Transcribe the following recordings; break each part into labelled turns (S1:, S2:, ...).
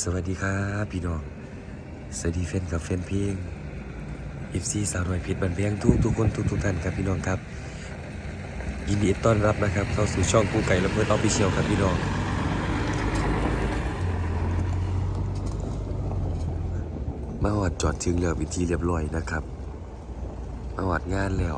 S1: สวัสดีครับพี่น้อง สวัสดีแฟนกับแฟนเพลง FC สาวน้อยเพชรบันเพลงทุกทุกคนทุกทุกท่านครับพี่น้องครับ ยินดีต้อนรับนะครับ เข้าสู่ช่องกูไก่และเพื่อนออฟฟิเชียลครับพี่น้องมาหอดจอดถึงแล้ววิธีเรียบร้อยนะครับมาหอดงานแล้ว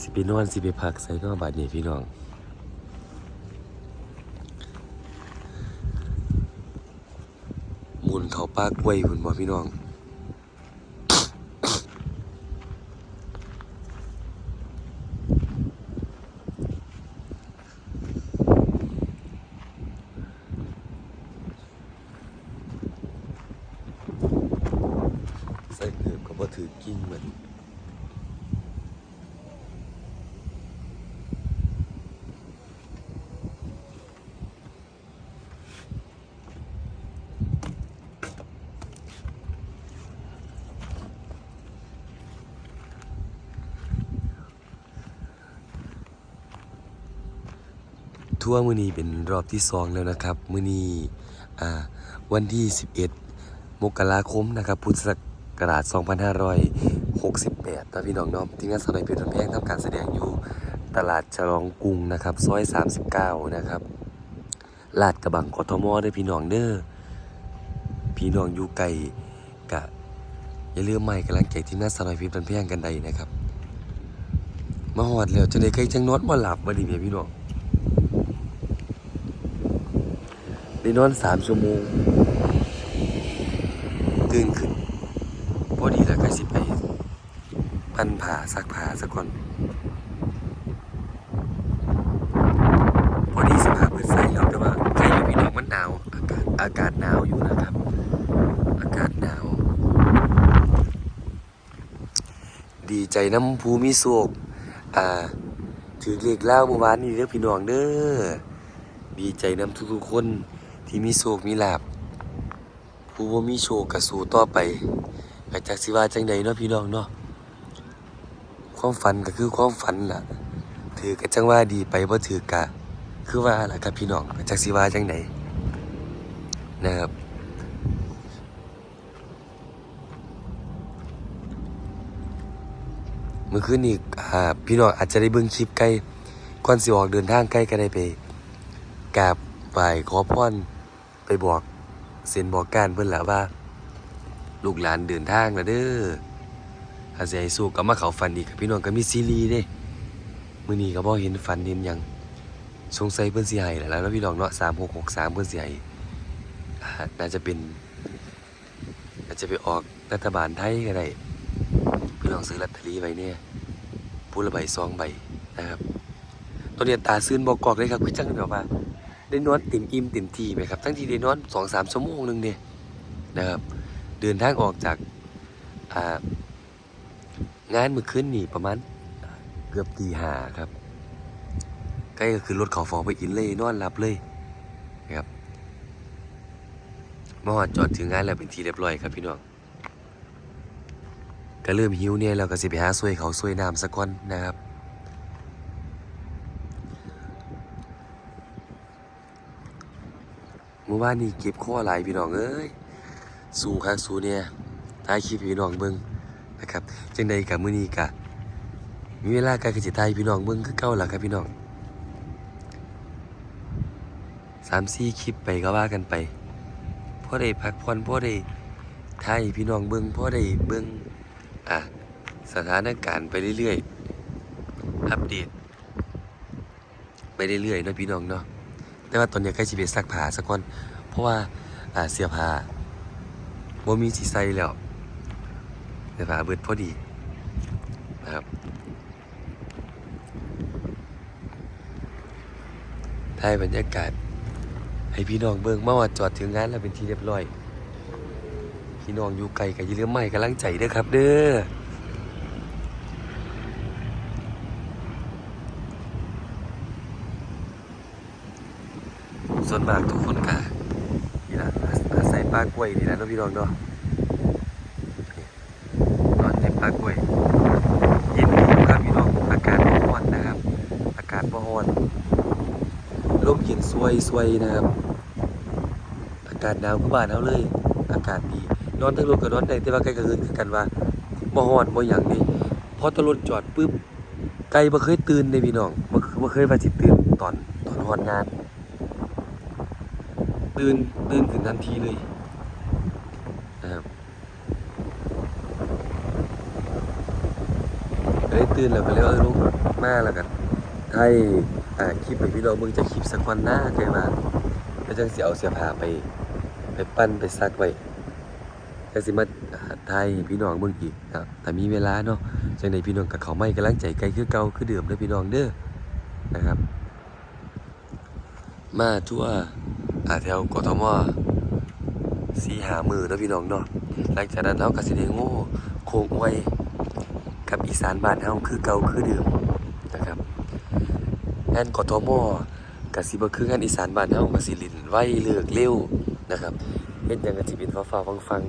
S1: สิไปนอนสิไปพักใส่นอบาดนี้พี่น้องหมุนเขาปากกล้วยคุณบอพี่น้องใส่เกือบก็บ่ถือกิ้งเหมือน ทั่วร์มือนี้เป็นรอบที่สองแล้วนะครับ มือนี้อ่าวันที่ 11 มกราคมนะครับ พุทธศักราช 2568นะพี่น้องน้อมที่งานสนอยเพชรแพงทำการแสดงอยู่ตลาดฉลองกรุงนะครับซอย 39 นะครับลาดกระบังกทมเด้อพี่น้องเด้อพี่น้องอยู่ไกลกะอย่าลืมใหม่กำลังใจที่งานสนอยเพชรแพงกันใดนะครับมาหอดแล้วจะได้ใครจังนอนบ่หลับบ่ดีเมียพี่น้อง ได้นอนสามชั่วโมง ตื่นขึ้นพอดีแล้วก็สิไปพันผ่าซักผ่าสักก่อนพอดีสภาพพื้นใส่แล้วแต่ว่าใครอยู่พี่น้องมันหนาวอากาศอากาศหนาวอยู่นะครับ อากาศหนาว ดีใจน้ำภูมิโศกอ่าถือเลขเล่าเมื่อวานนี้เด้อพี่น้องเด้อดีใจน้ำทุกๆคน ที่มีโชคมีลาบผู้ว่ามีโชคกระสู้ต่อไปกจากสิว่าจังใดเนาะพี่น้องเนาะความฝันก็คือความฝันล่ะ ถือกะจังว่าดีไปบ่าถือกะคือว่าล่ะครับพี่น้องกจากสิว่าจังใดนะครับเมื่อคืนนี้พี่น้องอาจจะได้เบิ่งคลิปใกล้ก่อนสิออกเดินทางใกล้ก็ได้ไปกราบไหว้ขอพร ไปบอกเซ็นบอกการเพิ่นละว่า ลูกหลานเดินทางแล้วเด้อถ้าสิให้สู้ก็มาเข้าฝันอีกพี่น้องก็มีซีรีส์เด้มื้อนี้ก็บ่เห็นฝันเห็นหยังสงสัยเพิ่นสิให้แหละแล้วพี่น้องเนาะ3663เพิ่นสิให้อ่าน่าจะเป็นน่าจะไปออกรัฐบาลไทยก็ได้พี่น้องซื้อลอตเตอรี่ไว้เนี่ยผู้ละใบซองใบนะครับ ตัวเนี้ยตาซื่นบอกกอกเลยครับคือจังแบบว่า ได้นอนเต็มอิ่มเต็มทีไหมครับ ทั้งที่ได้นอนสองสามชั่วโมงหนึ่งเนี่ยนะครับ เดินทางออกจากางานเมื่อคืนนี่ประมาณเกือบตีห้าครับใกล้ก็คือรถเขาฟองไปอินเลยนอนหลับเลยนะครับมาหอดจอดถึงงานแล้วเป็นทีเรียบร้อยครับพี่น้องก็เริ่มหิวเนี่ยเราก็สิไปหาซวยเขาซวยน้ำสักคนนะครับ มื่อวานนี้เก็บข้อหลายพี่น้องเอ้ยสู้คักสู้เนี่ยท้ายคลิปพี่น้องเบิ่งนะครับจังใดกับมื้อนี้กะมีเวลาการกสิทายพี่น้องเบิ่งคือเก่าหล่ะครับพี่น้องสามสี่คลิปไปก็ว่ากันไปพ่อได้พักผ่อนพ่อได้ทายพี่น้องเบิ่งพ่อได้เบิ่งอะสถานการณ์ไปเรื่อยๆอัปเดตไปเรื่อยๆนะพี่น้องเนาะ แต่ว่าตอนนี้ใกล้จะไปซักผ้าสักก่อนเพราะว่าอ่าเสื้อผ้าบ่มีสีใส่แล้วเสื้อผ้าเบิดพอดีนะครับถ่ายบรรยากาศ ให้พี่น้องเบิ่งมาว่าจอดถึงงานแล้วเป็นที่เรียบร้อย พี่น้องอยู่ไกลก็อย่าลืมไม่กำลังใจเด้อครับ เด้อ ส่วนมากทุกคนก็นี่ละอาศัยปลากล้วยนี่แหละนาะพี่น้องเนาะนอนในปลากล้วยเย็นดีครับพี่น้องอากาศบ่ร้อนนะครับ อากาศบ่ร้อนลมเย็นสวยสวยนะครับ อากาศหนาวคือบ้านเฮาเลย อากาศดีนอนทั้งรถก็นอนได้แต่ว่าไกล้กลางคืนคือกันว่าบ่ร้อนบ่หยังนี่พอตำรถจอดปุ๊บไกลบ่เคยตื่นเลยพี่น้องบ่บ่เคยว่าสิตื่นตอนตอนฮอดงาน ตื่นตื่นขึ้นทันทีเลยนะครับก็เลยตื่นแล้วก็เลยเออลุกมาแล้วกันให้อ่าคลิปให้พี่น้องเบิ่งจะคลิปสักวันหน้าเคยมาแล้วจังสิเอาเสื้อผ้าไป ไปปั้นไปซักไว้จังสิมาถ่ายพี่น้องเบิ่งอีกนะแต่มีเวลาเนาะจังไดพี่น้องกับเขาไม่กำลังใจไกลคือเก่าคือเดิมเด้อพี่น้องเด้อนะครับ มาทั่ว แถวกทมสีหามือนะพี่น้องเนาะหลังจากนั้นเราก็สิได้โง่โค้งไว้กับอีสานบ้านเฮาคือเก่าคือเดิมนะครับงานกทมก็สิบ่คืองานอีสานบ้านเฮาก็สิลินไวเลือกเร็วนะครับเฮ็ดยังก็สิเป็นฟ้าๆฟัง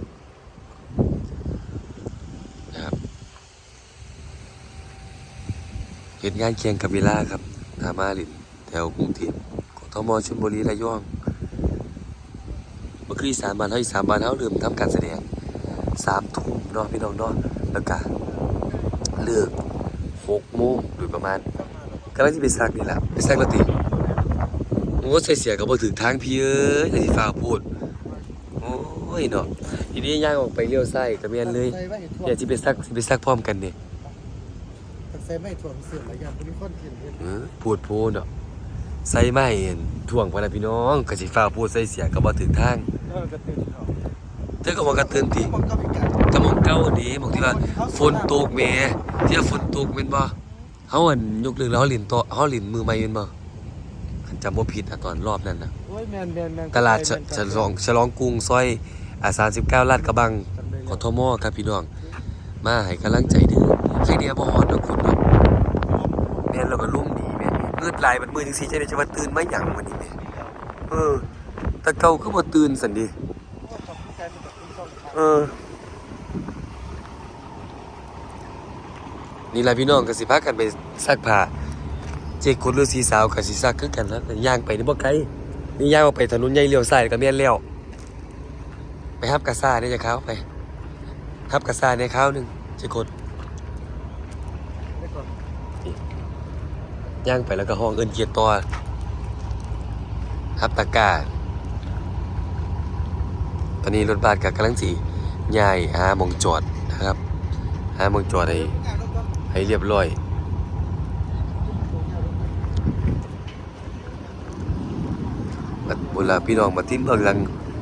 S1: ๆนะครับเฮ็ดงานเคียงกับเวลาครับถามาลินแถวกรุงเทพกทมชลบุรีระยอง มื่อคืนอีสามบ้านเฮาอีสามบ้านเฮาเริ่มทำการแสดงสามทุ่มเนาะพี่น้องเนาะแล้วก็เลิกหกโมงโดยประมาณกำลังจะไปซักนี่แหละไปซักแล้วติโอ้ใส่เสียก็บ่ถึงทางพี่เอ้ยอย่าสิฟ้าวพูดโอ้ยเนาะทีนี้ย่างออกไปเลี้ยวซ้ายก็แม่นเลย
S2: ใส่ไว้ให้ท่ว
S1: อย่าสิไปซักสิไปซักพร้อมกันนี่
S2: ใส่ไม่ถ่วงเสื่อมหลายอย่างมีคนกินเห็น
S1: เออพูดพูดเนาะใส่ไม้เห็นท่วงพะนะพี่น้องก็สิฟ้าวพูดใส่เสียก็บ่ถึงทาง
S2: แล้วมันก็ตื่นเขา
S1: เธอก็บอกกระเตือนติ
S2: มันก็มีการ
S1: กระมองเก้าอันนี้บอกที่ว่าฝนตกแหม่ที่ว่าฝนตกเป็นบ่เฮาอันยกเลิกแล้วเฮาหลินโตะเฮาหลินมือใหม่เป็นบ่คันจำบ่ผิดอะตอนรอบนั้นน่ะ
S2: โอ้ยแมนแมนแมน
S1: ตลาดฉฉลองฉลองกรุงซอยอ่า39ลาดกระบัง
S2: จำได้
S1: ก
S2: แล้ว
S1: ทมครับพี่น้อง มาให้กำลังใจเด้อใครเดียวบ่ฮอดดอกคุณเนาะแม่นเราก็ลุ่มดีแม่เงือดไหลายบัดมือจังซี่จะได้จะว่าตื่นมาหยังมื้อนี้แม่เออแตะเกาคือบ่ตื่นซั่นดิเออ นี่แหละพี่น้องก็สิพากันไปซักผ้าเจ๊กคนฤาษีสาวก็สิซักคือกันแล้วย่างไปนี่บ่ไกลนี่ย่างออกไปถนนใหญ่เลี้ยวซ้ายก็แม่นแล้วไปฮับกระซ่าเนี่ยจะเข้าไปฮับกระซ่าเนี่ยเข้าวหนึงเจ๊กดย่างไปแล้วก็ห้องเอินเกียรติต่อฮับตะกร้า ตอนนี้รถบัสกับกำลังสีย้ายหามองจอดนะครับหามองจอดให้ให้เรียบร้อยบัดบุลาพี่น้องมาทิ้มเบิ่งหลัง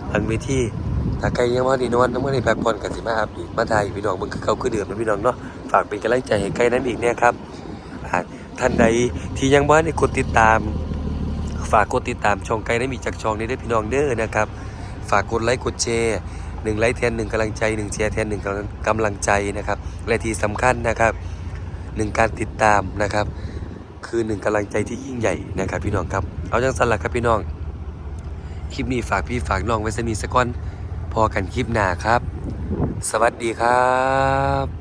S1: หลังเวทีถ้าใครยังว่าดีนอนน้ำมันในพักผ่อนกันสิมาอัพอีกมาถ่ายพี่น้องเบิ่งคือเขาคือเดิมนะพี่น้องเนาะฝากเป็นกำลังใจให้ใครนั้นอีกเนี่ยครับท่านใดที่ยังบ่ได้กดติดตาม ฝากกดติดตามช่องไกลได้มีจากช่องนี้ได้พี่น้องเด้อนะครับ ฝากกดไลค์กดแชร์หนึ่งไลค์แทนหนึ่งกำลังใจหนึ่งแชร์แทนหนึ่งกำลังใจนะครับและที่สำคัญนะครับหนึ่งการติดตามนะครับ คือหนึ่งกำลังใจที่ยิ่งใหญ่นะครับพี่น้องครับ เอาจังสันหลักครับพี่น้อง คลิปนี้ฝากพี่ฝากน้องไว้สนีสกอนพอกันคลิปหน้าครับ สวัสดีครับ